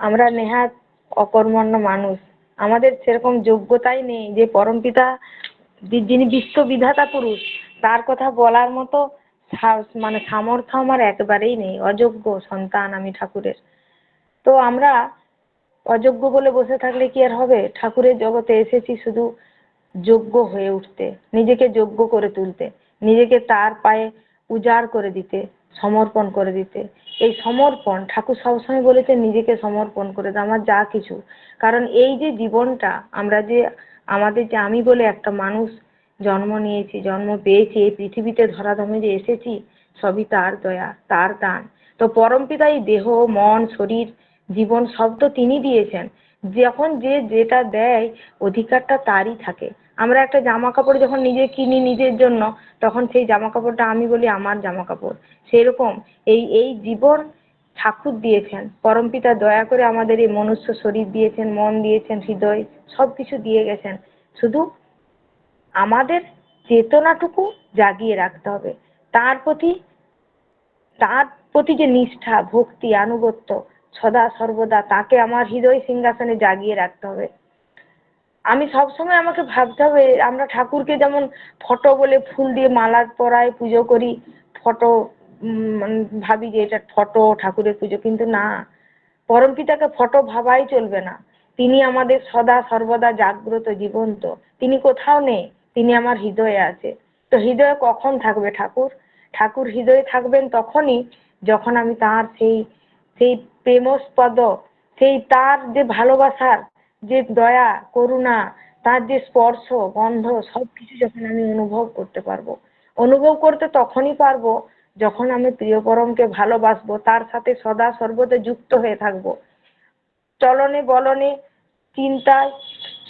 আমরা নেহাত অকর্মণ্য মানুষ। আমাদের সেরকম যোগ্যতাই নেই যে পরমপিতা যিনি বিশ্ববিধাতা পুরুষ, তার কথা বলার মতো মানে সামর্থ্য আমার একেবারেই নেই। অযোগ্য সন্তান আমি ঠাকুরের। তো আমরা অযোগ্য বলে বসে থাকলে কি আর হবে? ঠাকুরের জগতে এসেছি শুধু যোগ্য হয়ে উঠতে, নিজেকে যোগ্য করে তুলতে, নিজেকে তার পায়ে উজাড় করে দিতে। সমর্পণ করে দিতে। এই সমর্পণ ঠাকুর সবসময় বলেছে নিজেকে সমর্পণ করে দাও, আমার যা কিছু। কারণ এই যে জীবনটা, আমরা যে, আমাদের যে আমি বলে একটা মানুষ জন্ম নিয়েছি, জন্ম পেয়েছি, এই পৃথিবীতে ধরাধামে যে এসেছি, সবই তার দয়া, তার দান। তো পরমপিতা এই দেহ, মন, শরীর, জীবন সব তো তিনি দিয়েছেন। যখন যে যেটা দেয়, অধিকারটা তারই থাকে। আমরা একটা জামা কাপড় যখন নিজে কিনি নিজের জন্য, তখন সেই জামা কাপড়টা আমি বলি আমার জামা কাপড় সেরকম এই এই জীবন ঠাকুর দিয়েছেন পরমপিতা দয়া করে আমাদের এই মনুষ্য শরীর দিয়েছেন, মন দিয়েছেন, হৃদয় সব কিছু দিয়ে গেছেন। শুধু আমাদের চেতনাটুকু জাগিয়ে রাখতে হবে। তার প্রতি তার প্রতি যে নিষ্ঠা, ভক্তি, আনুগত্য সদা সর্বদা তাকে আমার হৃদয় সিংহাসনে জাগিয়ে রাখতে হবে। আমি সবসময় আমাকে ভাবতে হবে, আমরা ঠাকুরকে যেমন ফটো বলে ফুল দিয়ে মালা পরাই, পুজো করি, ফটো ভাবি যে এটা ফটো, ঠাকুরের পুজো, কিন্তু না। পরমপিতাকে ফটো ভাবাই চলবে না। তিনি আমাদের সদা সর্বদা জাগ্রত, জীবন্ত। তিনি কোথাও নেই, তিনি আমার হৃদয়ে আছে। তো হৃদয়ে কখন থাকবে ঠাকুর? ঠাকুর হৃদয়ে থাকবেন তখনই যখন আমি তার সেই সেই প্রেমস্পদ, সেই তার যে ভালোবাসার যে দয়া, করুণা, তার যে স্পর্শ, গন্ধ, সবকিছু যখন আমি অনুভব করতে পারব। অনুভব করতে তখনই পারব যখন আমি প্রিয় পরমকে ভালোবাসবো, তার সাথে সদা সর্বদা যুক্ত হয়ে থাকব। চলনে বলনে, চিন্তায়,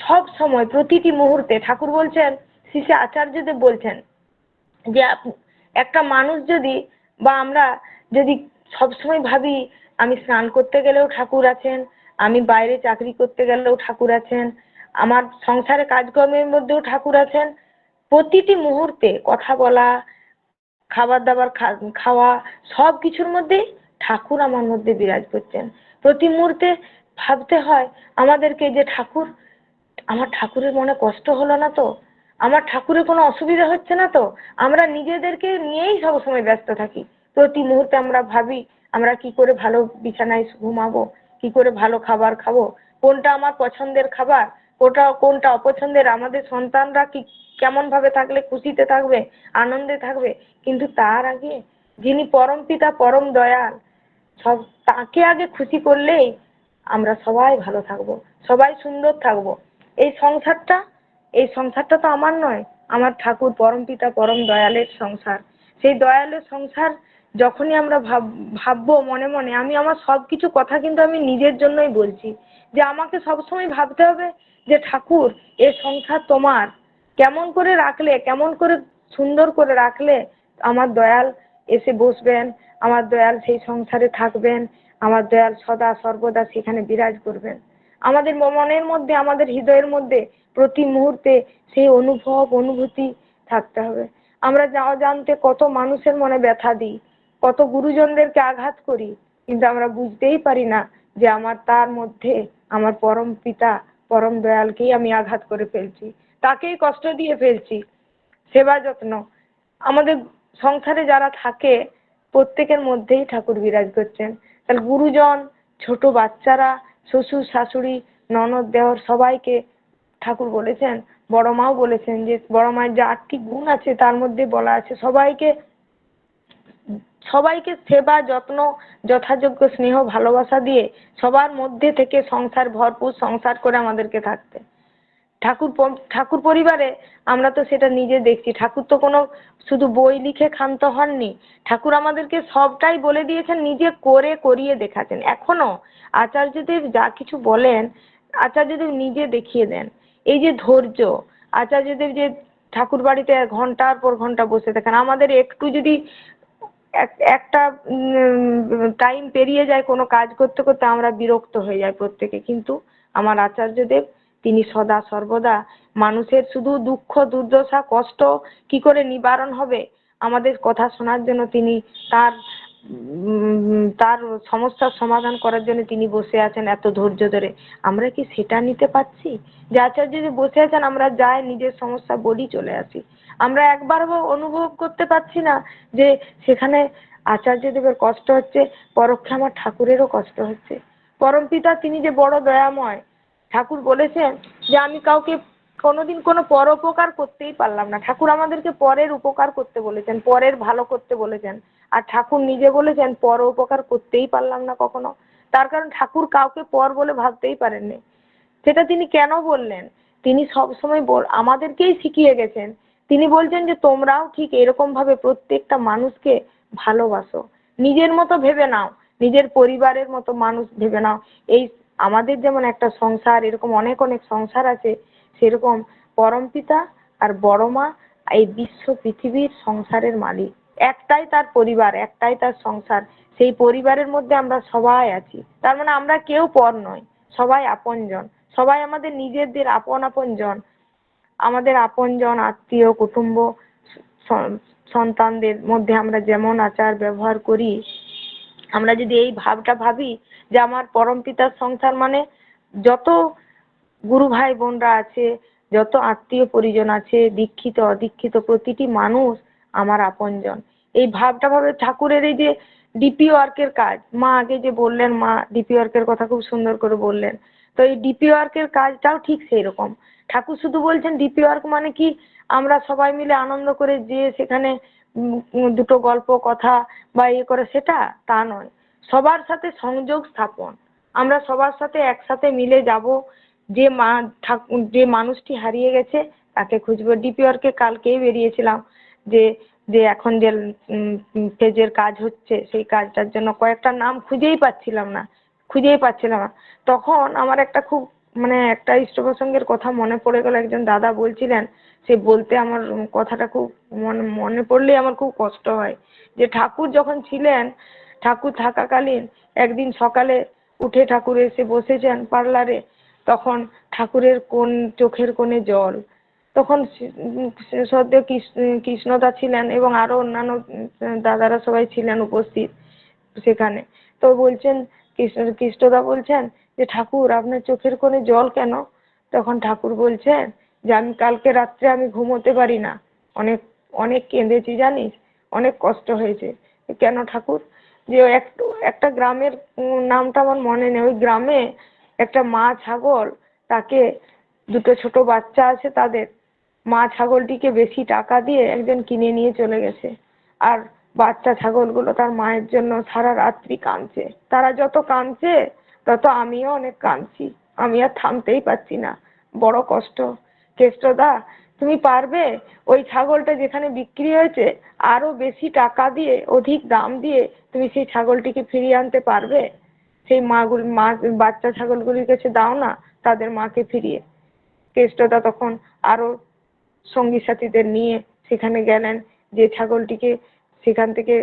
সব সময় প্রতিটি মুহূর্তে ঠাকুর বলছেন শিশে আচার্যদেব বলছেন যে একটা মানুষ যদি বা আমরা যদি সবসময় ভাবি, আমি স্নান করতে গেলেও ঠাকুর আছেন আমি বাইরে চাকরি করতে গেলেও ঠাকুর আছেন, আমার সংসারে কাজকর্মের মধ্যেও ঠাকুর আছেন, প্রতিটি মুহূর্তে কথা বলা খাবার দাবার খাওয়া সব কিছুর মধ্যেই ঠাকুর আমার মধ্যে বিরাজ করছেন। প্রতি মুহূর্তে ভাবতে হয়, আমাদেরকে যে ঠাকুর, আমার ঠাকুরের মনে কষ্ট হলো না তো? আমার ঠাকুরের কোনো অসুবিধা হচ্ছে না তো? আমরা নিজেদেরকে নিয়েই সবসময় ব্যস্ত থাকি। প্রতি মুহূর্তে আমরা ভাবি, আমরা কি করে ভালো বিছানায় ঘুমাবো? কি করে ভালো খাবার খাব? কোনটা আমার পছন্দের খাবার? কোনটা কোনটা অপছন্দের? আমাদের সন্তানরা কি কেমন ভাবে থাকলে খুশিতে থাকবে, আনন্দে থাকবে? কিন্তু তার আগে যিনি পরম পিতা, পরম দয়াল, সব তাকে আগে খুশি করলেই আমরা সবাই ভালো থাকব, সবাই সুন্দর থাকব। এই সংসারটা এই সংসারটা তো আমার নয়, আমার ঠাকুর পরম পিতা, পরম দয়ালের সংসার। সেই দয়ালের সংসার যখনই আমরা ভাব, ভাববো মনে মনে, আমি আমার সব কিছু কথা কিন্তু আমি নিজের জন্যই বলছি। যে আমাকে সবসময় ভাবতে হবে যে ঠাকুর, এ সংসার তোমার। কেমন করে রাখলে, কেমন করে সুন্দর করে রাখলে আমার দয়াল এসে বসবেন, আমার দয়াল সেই সংসারে থাকবেন, আমার দয়াল সদা সর্বদা সেখানে বিরাজ করবেন। আমাদের মনের মধ্যে, আমাদের হৃদয়ের মধ্যে প্রতি মুহূর্তে সেই অনুভব, অনুভূতি থাকতে হবে। আমরা যা, জানতে কত মানুষের মনে ব্যথা দিই। কত গুরুজনদেরকে আঘাত করি, কিন্তু আমরা বুঝতেই পারি না যে আমার তার মধ্যে আমার পরম পিতা, পরম দয়ালকেই আমি আঘাত করে ফেলছি। তাকেই কষ্ট দিয়ে ফেলছি। সেবা যত্ন। আমাদের সংসারে যারা থাকে, প্রত্যেকের মধ্যেই ঠাকুর বিরাজ করছেন। তাহলে গুরুজন, ছোট বাচ্চারা, শ্বশুর, শাশুড়ি, ননদ দেহর সবাইকে ঠাকুর বলেছেন, বড় মাও বলেছেন যে বড় মায়ের যে আটটি গুণ আছে, তার মধ্যে বলা আছে, সবাইকে সবাইকে সেবা, যত্ন, যথাযোগ্য স্নেহ, ভালোবাসা দিয়ে সবার মধ্যে থেকে সংসার ভরপুর সংসার করে আমাদেরকে থাকতে। ঠাকুর ঠাকুর পরিবারে আমরা তো সেটা নিজে দেখছি। ঠাকুর তো কোনো শুধু বই লিখে ক্ষান্ত হননি। ঠাকুর আমাদেরকে সবটাই বলে দিয়েছেন, নিজে করে করিয়ে দেখাতেন। এখনও আচার্যদেব যা কিছু বলেন, আচার্যদেব নিজে দেখিয়ে দেন। এই যে ধৈর্য, আচার্যদেব যে ঠাকুর বাড়িতে ঘণ্টার পর ঘণ্টা বসে থাকেন, আমাদের একটু যদি একটা টাইম পেরিয়ে যায় কোনো কাজ করতে করতে আমরা বিরক্ত হয়ে যাই প্রত্যেকে। কিন্তু আমার আচার্যদেব, তিনি সদা সর্বদা মানুষের শুধু দুঃখ, দুর্দশা, কষ্ট কি করে নিবারণ হবে? আমাদের কথা শোনার জন্য তিনি তার তার সমস্যার সমাধান করার জন্য তিনি বসে আছেন এত ধৈর্য ধরে। আমরা কি সেটা নিতে পারছি? যে আচার্য যে বসে আছেন, আমরা যাই নিজের সমস্যা বলি চলে আসি। আমরা একবারও অনুভব করতে পারছি না যে সেখানে আচার্যদেবের কষ্ট হচ্ছে, পরোক্ষে আমার ঠাকুরেরও কষ্ট হচ্ছে। পরমপিতা তিনি যে বড় দয়াময়, ঠাকুর বলেছেন যে আমি কাউকে কোনোদিন কোনো পরোপকার করতেই পারলাম না। ঠাকুর আমাদেরকে পরের উপকার করতে বলেছেন, পরের ভালো করতে বলেছেন। আর ঠাকুর নিজে বলেছেন পর উপকার করতেই পারলাম না কখনো। তার কারণ ঠাকুর কাউকে পর বলে ভাবতেই পারেননি। সেটা তিনি কেন বললেন? তিনি সবসময় আমাদেরকেই শিখিয়ে গেছেন তিনি বলছেন যে, তোমরাও ঠিক এরকম ভাবে প্রত্যেকটা মানুষকে ভালোবাসো। নিজের মতো ভেবে নাও। নিজের পরিবারের মতো মানুষ ভেবে নাও। এই আমাদের যেমন একটা সংসার, এরকম অনেক অনেক সংসার আছে, সেরকম পরমপিতা আর বড় মা এই বিশ্ব পৃথিবীর সংসারের মালিক। একটাই তার পরিবার, একটাই তার সংসার। সেই পরিবারের মধ্যে আমরা সবাই আছি। তার মানে আমরা কেউ পর নয় সবাই আপনজন। সবাই আমাদের নিজেদের আপন আপন জন আমাদের আপনজন, আত্মীয়, কুটুম্ব সন্তানদের মধ্যে আমরা যেমন আচার ব্যবহার করি, আমরা যদি এই ভাবটা ভাবি যে আমার পরম পিতার সংসার মানে যত গুরু ভাই বোনরা আছে, যত আত্মীয় পরিজন আছে, দীক্ষিত, অদীক্ষিত প্রতিটি মানুষ আমার আপনজন। এই ভাবটা ভাবে ঠাকুরের এই যে ডিপি ওয়ার্কের কাজ, মা আগে যে বললেন, মা ডিপি ওয়ার্কের কথা খুব সুন্দর করে বললেন তো এই ডিপি ওয়ার্কের কাজটাও ঠিক সেই রকম ঠাকুর শুধু বলছেন ডিপি ওয়ার্ক মানে কি? আমরা সবাই মিলে আনন্দ করে যে সেখানে দুটো গল্প, কথা বা ইয়ে করে সেটা তা নয়। সবার সাথে সংযোগ স্থাপন। আমরা সবার সাথে একসাথে মিলে যাব। যে মা ঠাকুর যে মানুষটি হারিয়ে গেছে তাকে খুঁজবো। ডিপি ওয়ার্কে কালকেই বেরিয়েছিলাম যে যে এখন যে পেজের কাজ হচ্ছে সেই কাজটার জন্য। কয়েকটা নাম খুঁজেই পাচ্ছিলাম না। খুঁজেই পাচ্ছিলাম না। তখন আমার একটা খুব মানে একটা ইষ্ট প্রসঙ্গের কথা মনে পড়ে গেল। একজন দাদা বলছিলেন, সে বলতে আমার কথাটা খুব মনে মনে পড়লেই আমার খুব কষ্ট হয়। যে ঠাকুর যখন ছিলেন, ঠাকুর থাকাকালীন একদিন সকালে উঠে ঠাকুর এসে বসেছেন পার্লারে, তখন ঠাকুরের কোন, চোখের কোণে জল। তখন সদ্য কৃষ্ণদা ছিলেন এবং আরও অন্যান্য দাদারা সবাই ছিলেন উপস্থিত সেখানে। তো বলছেন কৃষ্ণদা বলছেন যে, ঠাকুর, আপনার চোখের কোণে জল কেন? তখন ঠাকুর বলছেন যে, আমি কালকে রাত্রে আমি ঘুমোতে পারি না। অনেক অনেক কেঁদেছি, জানিস? অনেক কষ্ট হয়েছে। কেন ঠাকুর? যে ওই এক- একটা গ্রামের নামটা আমার মনে নেই। ওই গ্রামে একটা মা ছাগল, তাকে দুটো ছোট বাচ্চা আছে তাদের, মা ছাগলটিকে বেশি টাকা দিয়ে একজন কিনে নিয়ে চলে গেছে। আর বাচ্চা ছাগলগুলো তার মায়ের জন্য সারা রাত্রি কাঁদছে। তারা যত কাঁদছে, তত আমিও অনেক কাঁদছি। আমি আর থামতেই পারছি না। বড় কষ্ট। কেষ্টদা, তুমি পারবে? ওই ছাগলটা যেখানে বিক্রি হয়েছে, আরও বেশি টাকা দিয়ে, অধিক দাম দিয়ে তুমি সেই ছাগলটিকে ফিরিয়ে আনতে পারবে? সেই মাগুলো, মা, বাচ্চা ছাগলগুলির কাছে দাও না, তাদের মাকে ফিরিয়ে। কেষ্টদা তখন আরও সঙ্গী সাথীদের নিয়ে সেখানে গেলেন, যে ছাগলটিকে সেখান থেকে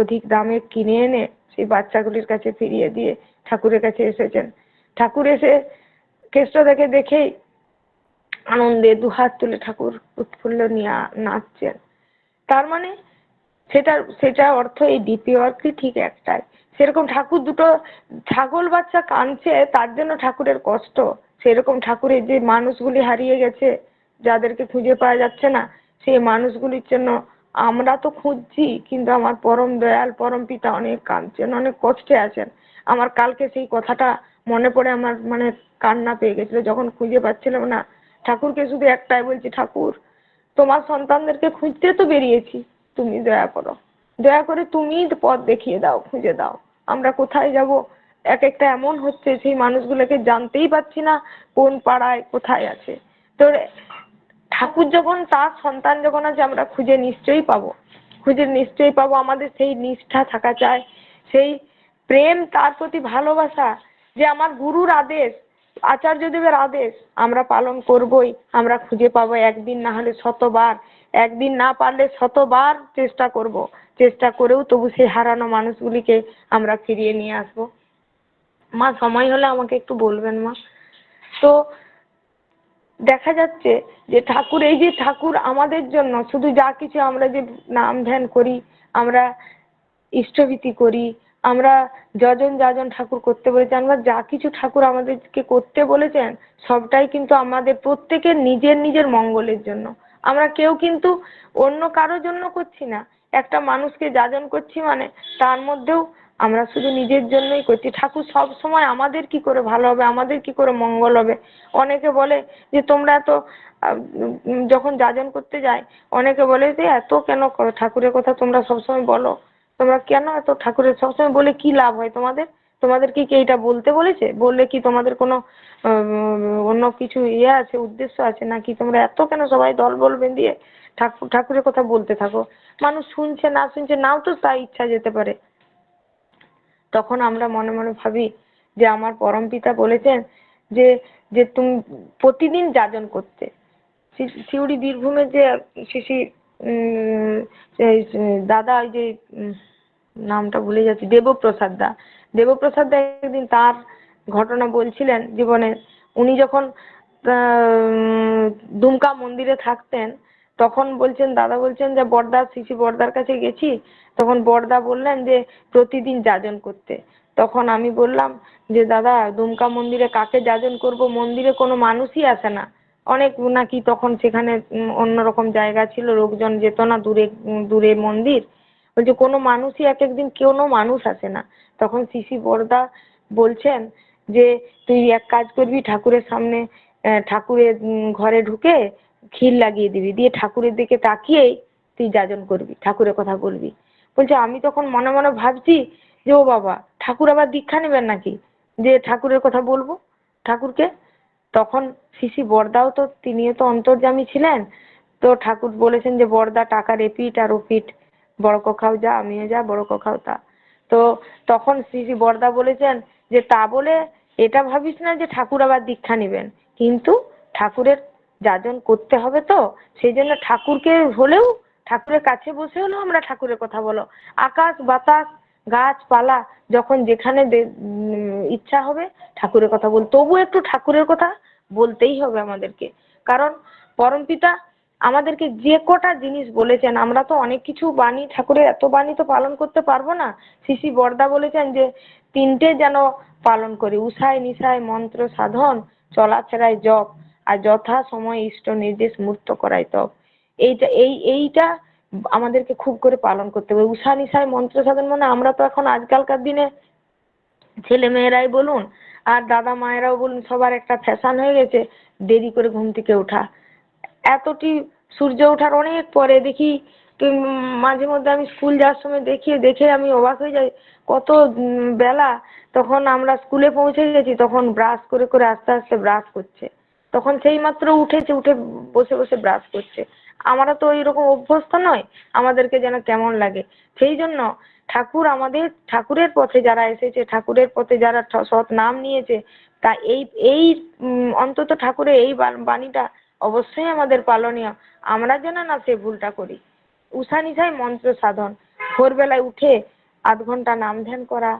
অধিক দামে কিনে এনে সেই বাচ্চাগুলির কাছে ফিরিয়ে দিয়ে ঠাকুরের কাছে এসেছেন। ঠাকুর এসে কেষ্টদাকে দেখেই আনন্দে দুহাত তুলে ঠাকুর উৎফুল্ল নিয়ে নাচছেন। তার মানে সেটার, সেটা অর্থ এই ডিপি ওয়ার্কই ঠিক একটাই। সেরকম ঠাকুর দুটো, ছাগল বাচ্চা কাঁদছে, তার জন্য ঠাকুরের কষ্ট। সেরকম ঠাকুরের যে মানুষগুলি হারিয়ে গেছে, যাদেরকে খুঁজে পাওয়া যাচ্ছে না, সেই মানুষগুলির জন্য আমরা তো খুঁজছি, কিন্তু আমার পরম দয়াল, পরম পিতা অনেক কাঁদছেন, অনেক কষ্টে আছেন। আমার কালকে সেই কথাটা মনে পড়ে আমার মানে কান্না পেয়ে গেছিল, যখন খুঁজে পাচ্ছিলাম না। ঠাকুরকে শুধু একটাই বলছি, ঠাকুর, তোমার সন্তানদেরকে খুঁজতে তো বেরিয়েছি। তুমি দয়া করো। দয়া করে তুমিই পথ দেখিয়ে দাও, খুঁজে দাও। আমরা কোথায় যাব? এক একটা এমন হচ্ছে, সেই মানুষগুলোকে জানতেই পারছি না কোন পাড়ায় কোথায় আছে। তো ঠাকুর যখন, তার সন্তান যখন আছে, আমরা খুঁজে নিশ্চয়ই পাবো। খুঁজে নিশ্চয়ই পাবো, আমাদের সেই নিষ্ঠা থাকা চাই। সেই প্রেম, তার প্রতি ভালোবাসা, যে আমার গুরুর আদেশ, আচার্যদেবের আদেশ, আমরা পালন করবই, আমরা খুঁজে পাবো একদিন না হলে শতবার। একদিন না পারলে শতবার চেষ্টা করব। চেষ্টা করেও তবু সেই হারানো মানুষগুলিকে আমরা ফিরিয়ে নিয়ে আসব। মা, সময় হলে আমাকে একটু বলবেন মা? তো দেখা যাচ্ছে যে ঠাকুর, এই যে ঠাকুর আমাদের জন্য, শুধু যা কিছু আমরা যে নাম ধ্যান করি, আমরা ইষ্টভীতি করি, আমরা যজন যাজন ঠাকুর করতে বলেছে, আমরা যা কিছু ঠাকুর আমাদেরকে করতে বলেছেন, সবটাই কিন্তু আমাদের প্রত্যেকের নিজের নিজের মঙ্গলের জন্য। আমরা কেউ কিন্তু অন্য কারোর জন্য করছি না। একটা মানুষকে যাজন করছি মানে তার মধ্যেও আমরা শুধু নিজের জন্যই করছি। ঠাকুর সব সময় আমাদের কি করে ভালো হবে আমাদের কি করে মঙ্গল হবে? অনেকে বলে যে তোমরা তো আহ, উম, যখন যাজন করতে যায় অনেকে বলে যে এত কেন করো? ঠাকুরের কথা তোমরা সবসময় বলো। তোমরা কেন এত ঠাকুরের সবসময় বলে কি লাভ হয় তোমাদের? তোমাদের কি এটা বলতে বলেছে? বললে কি তোমাদের কোনো অন্য কিছু ইয়ে আছে উদ্দেশ্য আছে? নাকি তোমরা এত কেন সবাই দল বল বেঁধিয়ে ঠাকুর ঠাকুরের কথা বলতে থাকো? মানুষ শুনছে না শুনছে নাও তো তার ইচ্ছা যেতে পারে। তখন আমরা মনে মনে ভাবি যে আমার পরম পিতা বলেছেন যে যে তুমি প্রতিদিন যাজন করতে। সিউড়ি বীরভূমের যে শিশি দাদা ওই যে নামটা ভুলে যাচ্ছি, দেবপ্রসাদ দা। দেবপ্রসাদ দা একদিন তার ঘটনা বলছিলেন জীবনের উনি যখন দুমকা মন্দিরে থাকতেন তখন বলছেন, দাদা বলছেন যে, বড়দা, শিশি বড়দার কাছে গেছি। তখন বড়দা বললেন যে, প্রতিদিন যাজন করতে। তখন আমি বললাম যে, দাদা, দুমকা মন্দিরে কাকে যাজন করব? মন্দিরে কোনো মানুষই আসে না। অনেক নাকি তখন সেখানে অন্যরকম জায়গা ছিল, লোকজন যেত না দূরে দূরে মন্দির। বলছে, কোনো মানুষই এক একদিন, কোনো মানুষ আসে না। তখন শিশি বড়দা বলছেন যে, তুই এক কাজ করবি ঠাকুরের সামনে ঠাকুরের ঘরে ঢুকে ক্ষীর লাগিয়ে দিবি, দিয়ে ঠাকুরের দিকে তাকিয়েই তুই যাজন করবি, ঠাকুরের কথা বলবি। বলছে, আমি তখন মনে মনে ভাবছি যে, ও বাবা, ঠাকুর আবার দীক্ষা নেবেন নাকি? যে ঠাকুরের কথা বলব ঠাকুরকে? তখন শিশি বড়দাও তো, তিনিও তো অন্তর্জামী ছিলেন। তো ঠাকুর বলেছেন যে বড়দা টাকার এপিঠ আর ওপিঠ। বড় কখাও যা, আমিও যা, বড় কখাও তা। তো তখন শ্রী বড়দা বলেছেন যে, তা বলে এটা ভাবিস না যে, ঠাকুর আবার দীক্ষা নেবেন। কিন্তু ঠাকুরের যাজন করতে হবে তো, সেই জন্য ঠাকুরকে হলেও ঠাকুরের কাছে বসে হলেও আমরা ঠাকুরের কথা বলো। আকাশ, বাতাস, গাছপালা, যখন যেখানে ইচ্ছা হবে ঠাকুরের কথা বল। তবু একটু ঠাকুরের কথা বলতেই হবে আমাদেরকে। কারণ পরমপিতা আমাদেরকে যে কটা জিনিস বলেছেন, আমরা তো অনেক কিছু বাণী, ঠাকুরের এত বাণী তো পালন করতে পারব না। শিশি বড়দা বলেছেন যে, তিনটে যেন পালন করি, উষায়, নিশায়, মন্ত্র, সাধন, চলাফেরায় জপ। আর যথা সময় ইষ্ট নির্দেশ মূর্ত করায় তপ এইটা, এই, এইটা আমাদেরকে খুব করে পালন করতে হবে। উষা নিশায় মন্ত্র সাধন মানে আমরা তো এখন আজকালকার দিনে ছেলে মেয়েরাই বলুন আর দাদা মায়েরাও বলুন, সবার একটা ফ্যাশন হয়ে গেছে, দেরি করে ঘুম থেকে ওঠা। এতটি সূর্য ওঠার অনেক পরে দেখি মাঝে মধ্যে আমি স্কুল যাওয়ার সময় দেখি দেখে আমি অবাক হয়ে যাই। কত বেলা, তখন আমরা স্কুলে পৌঁছে গেছি, তখন ব্রাশ করে করে আস্তে আস্তে ব্রাশ করছে। তখন সেই মাত্র উঠেছে, উঠে বসে বসে ব্রাশ করছে। আমরা তো ওইরকম অভ্যস্ত নয়, আমাদেরকে যেন কেমন লাগে। সেই জন্য ঠাকুর আমাদের, ঠাকুরের পথে যারা এসেছে, ঠাকুরের পথে যারা সৎ নাম নিয়েছে, তা এই এই অন্তত ঠাকুরের এই বাণীটা অবশ্যই আমাদের পালনীয়। আমরা যেন না সে ভুলটা করি। উষা নিশায় মন্ত্র সাধন। ভোরবেলায় উঠে আধ ঘণ্টা নাম ধ্যান করা,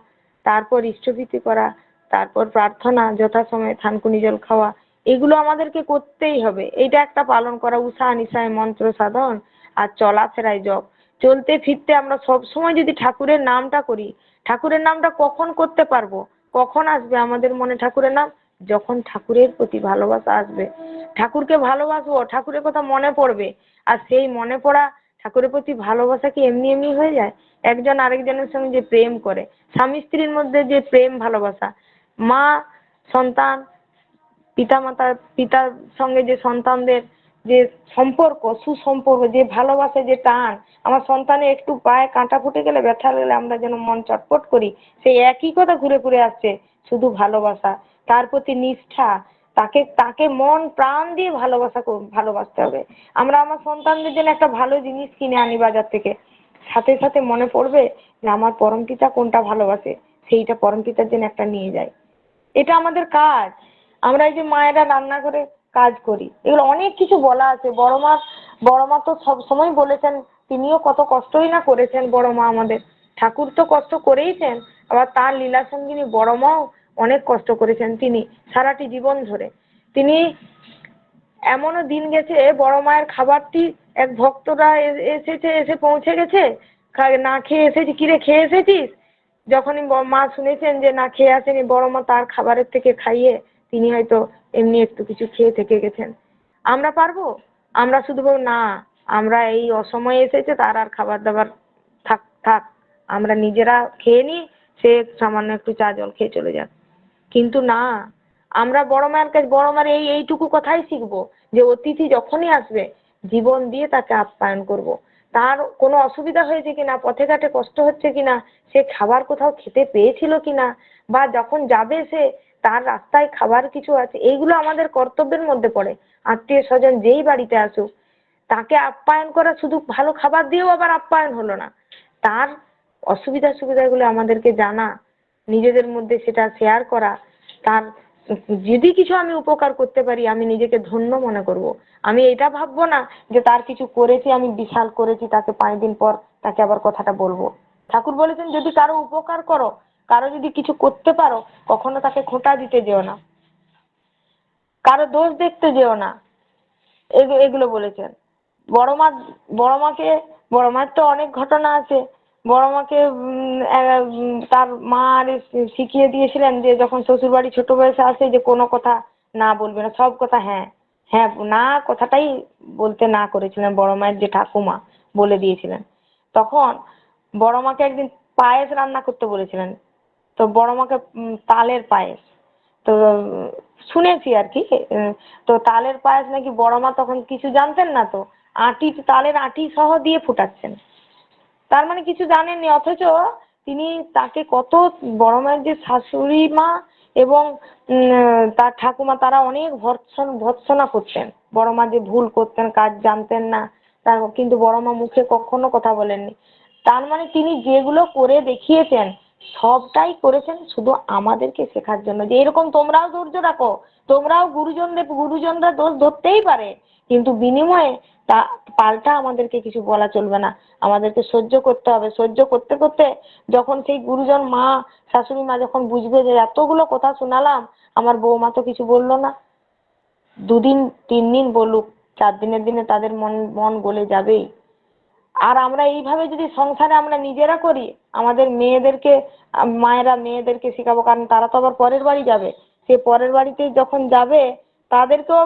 তারপর ইষ্টভীতি করা, তারপর প্রার্থনা, যথাসময়ে থানকুনি জল খাওয়া এগুলো আমাদেরকে করতেই হবে। এটা একটা পালন করা, উষা নিশায় মন্ত্র সাধন আর চলাফেরায় জপ। চলতে ফিরতে আমরা সব সময় যদি ঠাকুরের নামটা করি, ঠাকুরের নামটা কখন করতে পারব? কখন আসবে আমাদের মনে ঠাকুরের নাম? যখন ঠাকুরের প্রতি ভালোবাসা আসবে। ঠাকুরকে ভালোবাসবো, ঠাকুরের কথা মনে পড়বে। আর সেই মনে পড়া ঠাকুরের প্রতি ভালোবাসা কি এমনি এমনি হয়ে যায়? একজন আরেকজনের সঙ্গে যে প্রেম করে, স্বামী স্ত্রীর মধ্যে যে প্রেম ভালোবাসা, মা সন্তান পিতামাতা পিতার সঙ্গে যে সন্তানদের যে সম্পর্ক, সুসম্পর্ক, যে ভালোবাসা, যে টান, আমার সন্তানের একটু পায়ে কাঁটা ফুটে গেলে, ব্যথা লাগলে আমরা যেন মন চটপট করি। সেই একই কথা ঘুরে ঘুরে আসছে, শুধু ভালোবাসা। তার প্রতি নিষ্ঠা, তাকে তাকে মন, প্রাণ দিয়ে ভালোবাসা ভালোবাসতে হবে। আমরা আমার সন্তানদের জন্য একটা ভালো জিনিস কিনে আনি বাজার থেকে। সাথে সাথে মনে পড়বে যে আমার পরম পিতা কোনটা ভালোবাসে, সেইটা পরম পিতার জন্য একটা নিয়ে যাই এটা আমাদের কাজ। আমরা এই যে মায়েরা রান্না করে কাজ করি, এগুলো অনেক কিছু বলা আছে। বড় মা বড় মা তো সব সময় বলেছেন, তিনিও কত কষ্টই না করেছেন বড় মা আমাদের। ঠাকুর তো কষ্ট করেইছেন, আবার তার লীলা সঙ্গিনী বড় মাও অনেক কষ্ট করেছেন তিনি সারাটি জীবন ধরে। তিনি এমনও দিন গেছে বড় মায়ের খাবারটি এক ভক্তরা এসেছে, এসে পৌঁছে গেছে না খেয়ে এসেছি কিরে খেয়ে এসেছিস? যখনই মা শুনেছেন যে না খেয়ে আসেনি, বড় মা তার খাবারের থেকে খাইয়ে তিনি হয়তো এমনি একটু কিছু খেয়ে থেকে গেছেন। আমরা পারব? আমরা শুধু না। আমরা এই অসময়ে এসেছে, তার আর খাবার দাবার থাক থাক। আমরা নিজেরা খেয়ে নিই, সে সামান্য একটু চা, জল খেয়ে চলে যাক। কিন্তু না, আমরা বড় মায়ের কাছে, বড় মায়ের এই, এইটুকু কথাই শিখব যে অতিথি যখনই আসবে, জীবন দিয়ে তাকে আপ্যায়ন করব। তার কোনো অসুবিধা হয়েছে কিনা, পথে ঘাটে কষ্ট হচ্ছে কিনা, সে খাবার কোথাও খেতে পেয়েছিল কিনা, বা যখন যাবে সে তার রাস্তায় খাবার কিছু আছে, এইগুলো আমাদের কর্তব্যের মধ্যে পড়ে। আত্মীয় স্বজন যেই বাড়িতে আসুক, তাকে আপ্যায়ন করা শুধু ভালো খাবার দিয়েও আবার আপ্যায়ন হলো না। তার অসুবিধা সুবিধাগুলো আমাদেরকে জানা, নিজেদের মধ্যে সেটা শেয়ার করা, তার যদি কিছু আমি উপকার করতে পারি, আমি নিজেকে ধন্য মনে করব। আমি এটা ভাববো না যে তার কিছু করেছি, আমি বিশাল করেছি, তাকে পাঁচ দিন পর তাকে আবার কথাটা বলব। ঠাকুর বলেছেন, যদি কারও উপকার করো কারও যদি কিছু করতে পারো, কখনো তাকে খোঁটা দিতে যেও না। কারও দোষ দেখতে যেও না। এগু- এগুলো বলেছেন। বড় মা, বড় মাকে, বড় মার তো অনেক ঘটনা আছে। বড় মাকে তার মা শিখিয়ে দিয়েছিলেন যে যখন শ্বশুর বাড়ি ছোট বয়সে আসে যে কোনো কথা না বলবে না, সব কথা হ্যাঁ। হ্যাঁ না কথাটাই বলতে না করেছিলেন বড় মায়ের যে ঠাকুমা বলে দিয়েছিলেন। তখন বড় মাকে একদিন পায়েস রান্না করতে বলেছিলেন। তো বড় মাকে তালের পায়েস। তো, শুনেছি আর কি তো তালের পায়েস নাকি বড় মা তখন কিছু জানতেন না তো, আটি, তালের আটি সহ দিয়ে ফুটাচ্ছেন। তার মানে কিছু জানেননি, অথচ তিনি তাকে কত বড় মায়ের যে শাশুড়ি মা এবং তার ঠাকুমা, তারা অনেক ভর্ৎসন ভর্ৎসনা করতেন। বড় মা যে ভুল করতেন, কাজ জানতেন না, তার কিন্তু বড় মা মুখে কখনো কথা বলেননি। তার মানে তিনি যেগুলো করে দেখিয়েছেন সবটাই করেছেন শুধু আমাদেরকে শেখার জন্য। যে এরকম তোমরাও ধৈর্য রাখো, তোমরাও গুরুজনদের, গুরুজনরা দোষ ধরতেই পারে, কিন্তু বিনিময়ে তা পাল্টা আমাদেরকে কিছু বলা চলবে না। আমাদেরকে সহ্য করতে হবে। সহ্য করতে করতে যখন সেই গুরুজন মা, শাশুড়ি মা যখন বুঝবে যে এতগুলো কথা শোনালাম, আমার বৌমা তো কিছু বলল না। দুদিন, তিন দিন বলুক, চার দিনের দিনে তাদের মন মন গলে যাবেই। আর আমরা এইভাবে যদি সংসারে আমরা নিজেরা করি, আমাদের মেয়েদেরকে, মায়েরা মেয়েদেরকে শেখাবো, কারণ তারা তো আবার পরের বাড়ি যাবে। সে পরের বাড়িতে যখন যাবে, তাদেরকেও